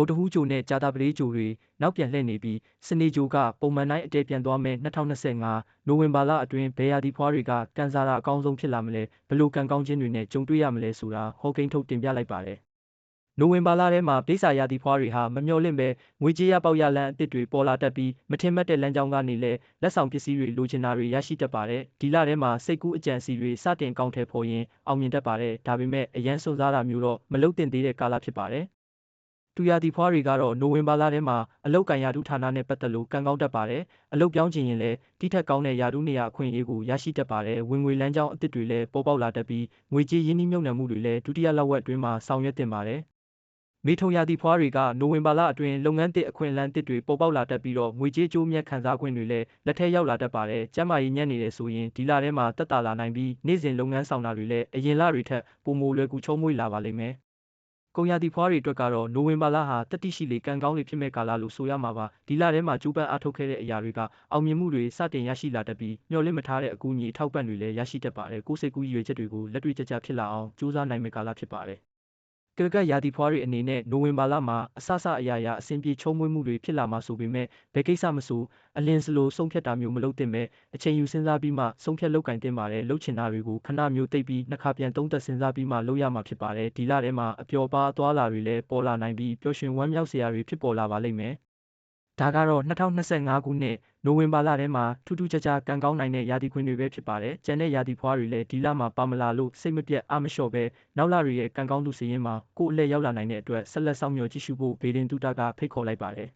ဗုဒ္ဓဟူးကြိုနဲ့ကြာသပတေးကြိုတွေနောက်ပြန်လှည့်နေပြီးစနေကြိုကပုံမှန်တိုင်းအတည်ပြန်သွားမယ့်2025နိုဝင်ဘာလအတွင်းဘယ်ရာသီဖွားတွေကကန်စားတာအကောင်းဆုံးဖြစ်လာမလဲဘယ်လိုကံကောင်းခြင်းတွေနဲ့ကြုံတွေ့ရမလဲဆိုတာဟောကိန်းထုတ်တင်ပြလိုက်ပါတယ်နိုဝင်ဘာလထဲမှာပိစာရာသီဖွားတွေဟာမမျှော်လင့်ပဲငွေကြေးရပေါက်ရလန်းအသစ်တွေပေါ်လာတတ်ပြီးမထင်မှတ်တဲ့လမ်းကြောင်းကနေလည်းလက်ဆောင်ပစ္စည်းတွေလိုချင်တာတွေရရှိတတ်ပါတယ်ဒီလထဲမှာစိတ်ကူးအကြံစီတွေစတင်ကောင်းထဲပေါ်ရင်အောင်မြင်တတ်ပါတယ်ဒါပေမဲ့အရန်စွန့်စားတာမျိုးတော့မလုပ်သင့်သေးတဲ့ကာလဖြစ်ပါတယ် တူရာသီဖွားတွေကတော့နိုဝင်ဘာလထဲမှာအလုတ်ကန်ရာထူးဌာနနဲ့ပတ်သက်လို့ကံကောင်းတတ်ပါတယ်အလုတ်ပြောင်းချင်ရင်လည်းတိထက်ကောင်းတဲ့ရာထူးနေရာအခွင့်အရေးကိုရရှိတတ်ပါတယ်ဝင်ငွေလမ်းကြောင်းအသစ်တွေလည်းပေါ်ပေါက်လာတတ်ပြီးငွေကြေးရင်းနှီးမြှုပ်နှံမှုတွေလည်းဒုတိယလဝက်အတွင်းမှာဆောင်ရွက်တင်ပါတယ်မေထုံရာသီဖွားတွေကနိုဝင်ဘာလအတွင်းလုပ်ငန်းသစ်အခွင့်အလမ်းသစ်တွေပေါ်ပေါက်လာတတ်ပြီးတော့ငွေကြေးကျိုးမြတ်ခံစားခွင့်တွေလည်းလက်ထဲရောက်လာတတ်ပါတယ်။ကျန်းမာရေးညံ့နေတယ်ဆိုရင်ဒီလထဲမှာတက်တာလာနိုင်ပြီးနေ့စဉ်လုပ်ငန်းဆောင်တာတွေလည်းအရင်လတွေထက်ပိုမိုလွယ်ကူချုံးမွေ့လာပါလိမ့်မယ်။ ကုန်ရာသီဖွားတွေအတွက်ကတော့နိုဝင်ဘာလဟာတတိရှိလေကံကောင်းတွေဖြစ်မဲ့ကာလလို့ဆိုရမှာပါဒီလထဲမှာကျူးပန်းအားထုတ်ခဲ့တဲ့အရာတွေကအောင်မြင်မှုတွေစတင်ရရှိလာတတ်ပြီးမျှော်လင့်မထားတဲ့အကူအညီအထောက်ပံ့တွေလည်းရရှိတတ်ပါတယ်ကိုယ်စိတ်ကူးရည်ရွယ်ချက်တွေကိုလက်တွေ့ကျကျဖြစ်လာအောင်ကြိုးစားနိုင်မဲ့ကာလဖြစ်ပါတယ် ကလကရာသီဖွားတွေအနေနဲ့နိုဝင်ဘာလမှာအဆအဆအရာရာအဆင်ပြေချုံးမွေးမှုတွေဖြစ်လာမှာဆိုပေမဲ့ဘယ်ကိစ္စမဆိုအလင်းစလိုဆုံးဖြတ်တာမျိုးမလုပ်သင့်ပဲအချိန်ယူစဉ်းစားပြီးမှဆုံးဖြတ်လုပ်ကင်သင့်ပါတယ်လှုပ်ချင်တာတွေကိုခဏမျိုးသိပ်ပြီးနှစ်ခါပြန်သုံးသပ်စဉ်းစားပြီးမှလုပ်ရမှာဖြစ်ပါတယ်ဒီလထဲမှာအပျော်ပါးအသွားလာတွေလည်းပေါ်လာနိုင်ပြီးပျော်ရွှင်ဝမ်းမြောက်စရာတွေဖြစ်ပေါ်လာပါလိမ့်မယ်ဒါကတော့2025ခုနှစ် နိုဝင်ဘာလထဲမှာထူးထူးခြားခြားကံကောင်းနိုင်တဲ့ရာသီခွင်တွေပဲဖြစ်ပါတယ်။ကျန်တဲ့ရာသီဖွားတွေလည်းဒီလမှာပါမလာလို့စိတ်မပြတ်အားမလျှော့ပဲနောက်လတွေရဲ့ကံကောင်းသူစည်ရင်းမှာကိုယ့်အလှည့်ရောက်လာနိုင်တဲ့အတွက်ဆက်လက်ဆောင်မျှော်ကြည့်ရှုဖို့ဗေဒင်တုတကဖိတ်ခေါ်လိုက်ပါတယ်